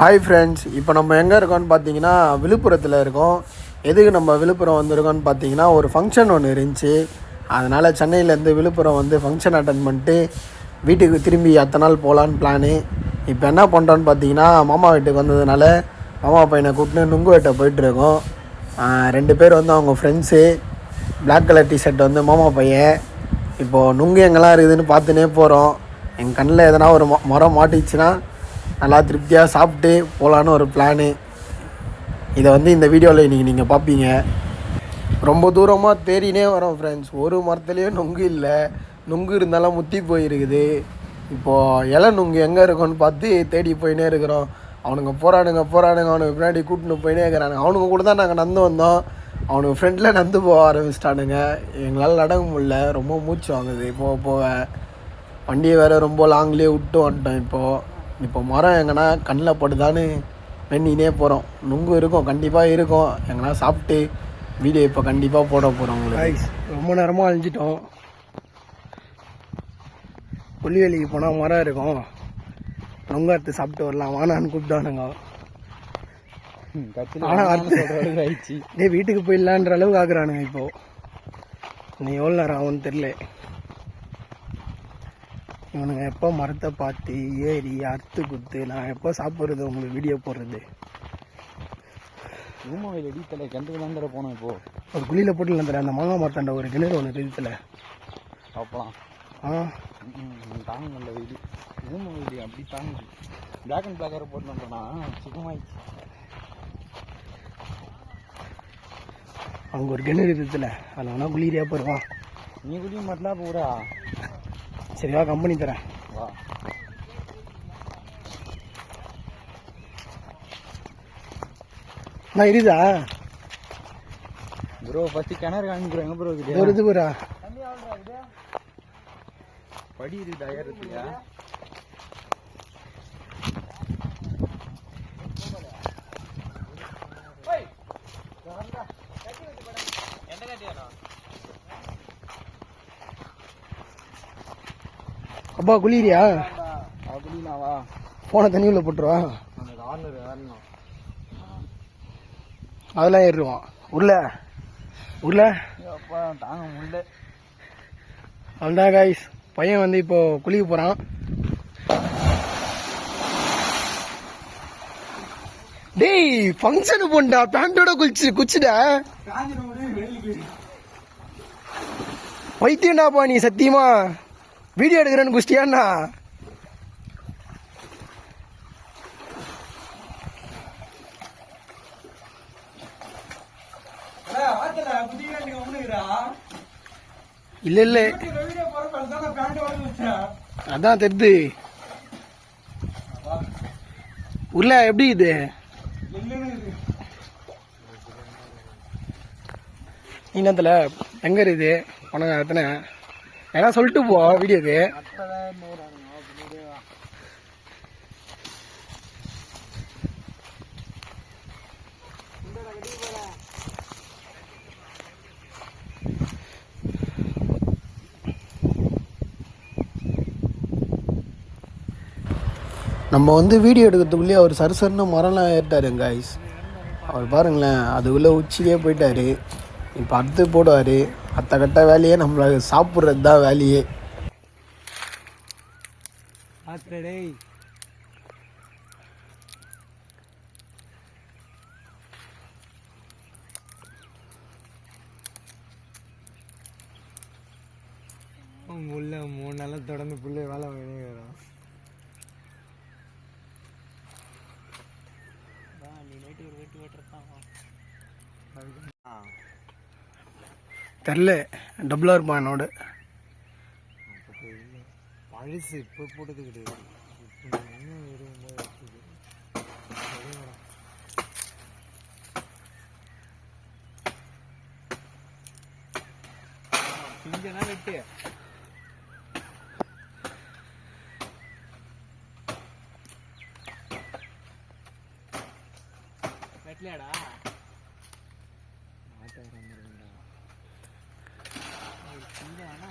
Hi friends இப்போ நம்ம எங்கே இருக்கோம்னு பார்த்தீங்கன்னா விழுப்புரத்தில் இருக்கோம். எதுக்கு நம்ம விழுப்புரம் வந்திருக்கோம்னு பார்த்தீங்கன்னா ஒரு ஃபங்க்ஷன் ஒன்று இருந்துச்சு. அதனால் சென்னையிலேருந்து விழுப்புரம் வந்து ஃபங்க்ஷன் அட்டன் பண்ணிட்டு வீட்டுக்கு திரும்பி அத்தனை நாள் போகலான்னு பிளானு இப்போ என்ன பண்ணுறோன்னு பார்த்தீங்கன்னா மாமா வீட்டுக்கு வந்ததுனால மாமா பையனை கூப்பிட்டு நுங்கு வெட்ட போயிட்டுருக்கோம் ரெண்டு பேர் வந்து அவங்க ஃப்ரெண்ட்ஸு பிளாக் கலர் டிஷர்ட் வந்து மாமா பையன். இப்போது நுங்கு எங்கெல்லாம் இருக்குதுன்னு பார்த்துனே போகிறோம் எங்கள் கண்ணில் எதனா ஒரு மரம் மாட்டிச்சுன்னா நல்லா திருப்தியாக சாப்பிட்டு போகலான்னு ஒரு பிளானு இதை வந்து இந்த வீடியோவில் இன்றைக்கி நீங்கள் பார்ப்பீங்க ரொம்ப தூரமாக தேடினே வரோம் ஃப்ரெண்ட்ஸ் ஒரு மரத்துலேயும் நொங்கு இல்லை. நுங்கு இருந்தாலும் முத்தி போயிருக்குது. இப்போது இலை நுங்கு எங்கே இருக்குன்னு பார்த்து தேடி போயினே இருக்கிறோம். அவனுங்க போகிறானுங்க போகிறானுங்க அவனுக்கு பின்னாடி கூட்டின்னு போயினே இருக்கிறானுங்க. அவனுங்க கூட தான் நாங்கள் நடந்து வந்தோம். அவனுக்கு ஃப்ரெண்டில் நடந்து போக ஆரம்பிச்சிட்டானுங்க. எங்களால் நடக்க முடியல. ரொம்ப மூச்சு வாங்குது. போக போக. வண்டியை வேறு ரொம்ப லாங்லேயே விட்டு வந்துட்டோம் இப்போது இப்போ மரம் எங்கன்னா கண்ணில் படுதான்னு வெண்ணினே போகிறோம் நுங்கு இருக்கும் கண்டிப்பாக இருக்கும். எங்கன்னா சாப்பிட்டு வீடியோ இப்போ கண்டிப்பாக போட போகிறோம் உங்களுக்கு. ரொம்ப நேரமாக அழிஞ்சிட்டோம். புள்ளிவெளிக்கு போனால் மரம் இருக்கும். நுங்கு அறுத்து சாப்பிட்டு வரலாம். வானான்னு கூப்பிட்டானுங்க. ஆனா அடுத்து- ஆயிடுச்சு. டேய் வீட்டுக்கு போயிடலான்ற அளவுக்கு ஆகுறானுங்க இப்போ. நீ எவ்வளோ நேரம் ஆகும்னு தெரில இவனுங்க எப்போ மரத்தை பார்த்து ஏறி அறுத்து குத்து நான் எப்போ சாப்பிட்றது உங்களுக்கு வீடியோ போடுறது? ஊமாவில் அடித்தலை கிணத்துக்கு தான் தர போனோம் இப்போ. ஒரு குழியில் போட்டு தரேன் அந்த மாங்காய் மரத்தாண்ட ஒரு கிணறு ஒன்று தெரியுத்துல சாப்பிடலாம் ஆ. தாங்க முடியல வெடி ஊமா வெடி அப்படி தாங்குது. பிளாக் அண்ட் பிளாக் போட்டு வந்தோம்னா சுத்தமாயிடுச்சு அங்கே ஒரு கிணறு இருக்குதுல அதில் வேணா குளிரியா போயிருவா நீ குடிக்க மாட்டலா பூரா சரிவா கம்பெனி தரேன். வா. நான் இருக்குதா ப்ரோ ஃபர்ஸ்ட் கிணறு காமிக்கிறேன் ப்ரோ இது கிட்ட. ஒரு இது போரா படி இருக்குது ஐயாயிரத்துலையா அப்பா குளிரியா? அப்படின்னா வா போன தண்ணி உள்ள போட்டுருவா அதெல்லாம் ஏறிடுவான். உருளை? அப்பா தாங்க முடியல. அவ்வளோதான் காய்ஸ் பையன் வந்து இப்போ குளிக்க போகிறான் டேய் ஃபங்க்ஷனு போண்டா பேண்டோட குளிச்சு குச்சிடா. வைத்தியண்டாப்பா நீ சத்தியமா? வீடியோ எடுக்கிறேன்னு குச்சிட்டியாண்ணா இல்ல இல்ல அதான் தெரிது. உருளை எப்படி இது? இன்னத்துல எங்க இருக்குது? உனக்கு எத்தனை? ஏன்னா சொல்லிட்டு போ வீடியோக்கு. நம்ம வந்து வீடியோ எடுக்கிறதுக்குள்ளேயே அவர் சரசரன்னு மரம்லாம் ஏறிட்டாருங்க கைஸ் அவர் பாருங்களேன் அதுக்குள்ளே உச்சிக்கே போயிட்டாரு. இப்போ அடுத்து போடுவார். அத்தகட்ட வேலையே நம்மள சாப்பிட்றது தான் வேலையே. உள்ள மூணு நாளாக தொடர்ந்து பிள்ளை வேலை வரும் தெரில. டபுளாக இருப்பான் என்னோட? பழசு இப்போ போட்டது கிடையாது. இன்னும் வெட்டு. வெட்டலையாடா? மாட்டேன் வந்துருக்குண்டா இங்கே வேணா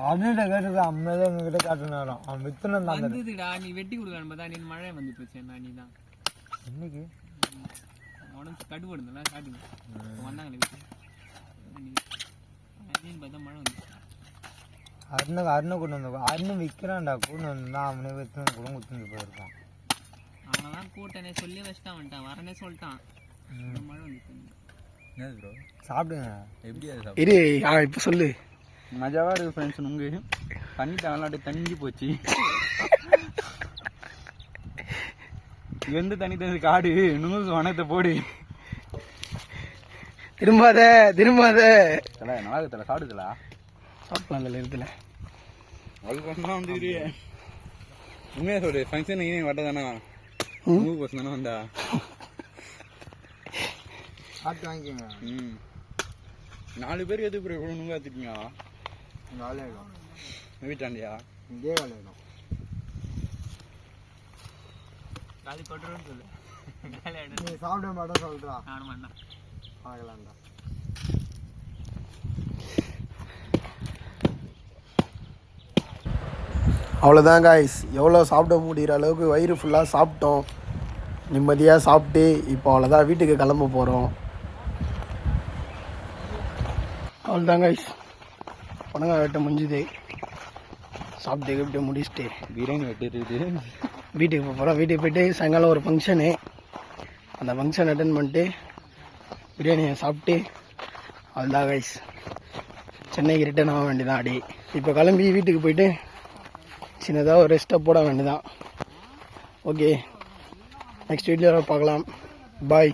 அவன்கிட்ட கேட்டது அம்மையில எங்ககிட்ட காட்டினாராம் அவன் வித்துன்னு தான் வந்ததுடா நீ வெட்டி கொடுக்கணும் பார்த்தா நீ மழை வந்து போச்சு நீ தான் இன்னைக்கு உடம்பு கடுபடுதுல காட்டுங்க வந்தாங்களே நீ பார்த்தா மழை வந்து அருணை அருணை கொண்டு வந்து அருணை விற்கிறான்டா கொண்டு வந்தா அவனே வித்து கூட குத்துந்து போயிருக்கான். அவனதான் கூட்டனே சொல்லி வச்சுட்டான் வந்துட்டான் வரனே சொல்லிட்டான். மழை வந்து சாப்பிடுங்க. எப்படி இரு இப்போ சொல்லு. மஜாவா இருக்கு ஃப்ரெண்ட்ஸ் உங்க தண்ணி தமிழ்நாடு தண்ணி போச்சு. எந்த தண்ணி தண்ணி காடு? நூறு வனத்தை போடு. திரும்பாத திரும்பாத. தல நல்லா இருக்குல்ல சாப்பிடுதலா சாப்பிடலாம் இந்த இடத்துல அதுக்கோசம் தான் வந்து உண்மையா சொல்லு ஃபங்க்ஷன் இனி வட்டதானா மூணு பர்சன் தானே வந்தா? சாப்பிட்டு வாங்கிக்கோங்க. ம். நாலு பேருக்கு ப்ரோ இவ்வளோ நுங்க எடுத்துட்டீங்க? வீட்டாண்டியா காலி கொட்டுறோன்னு சொல்லு. நீ சாப்பிட மாட்டேன் நானும் வேண்டாம் பார்க்கலாம்டா. அவ்வளோதான் காய்ஸ் எவ்வளோ சாப்பிட முடிகிற அளவுக்கு வயிறு ஃபுல்லாக சாப்பிட்டோம். நிம்மதியாக சாப்பிட்டு இப்போ அவ்வளோதான் வீட்டுக்கு கிளம்ப போகிறோம் அவ்வளோதான் காய்ஸ் பணங்க வெட்ட முடிஞ்சுது. சாப்பிட்டு கிப்ட்டு முடிச்சுட்டு. பிரியாணி வெட்டிடுது வீட்டுக்கு போக போகிறோம் வீட்டுக்கு போயிட்டு சாயங்காலம் ஒரு ஃபங்க்ஷனு அந்த ஃபங்க்ஷன் அட்டன் பண்ணிட்டு பிரியாணியை சாப்பிட்டு அவ்வளோதான் கைஸ் சென்னைக்கு ரிட்டர்ன் ஆக வேண்டியதான் அடி. இப்போ கிளம்பி வீட்டுக்கு போயிட்டு சின்னதாக ஒரு ரெஸ்ட்டை போட வேண்டியதான் ஓகே நெக்ஸ்ட் வீடியோவில் பார்க்கலாம். பாய்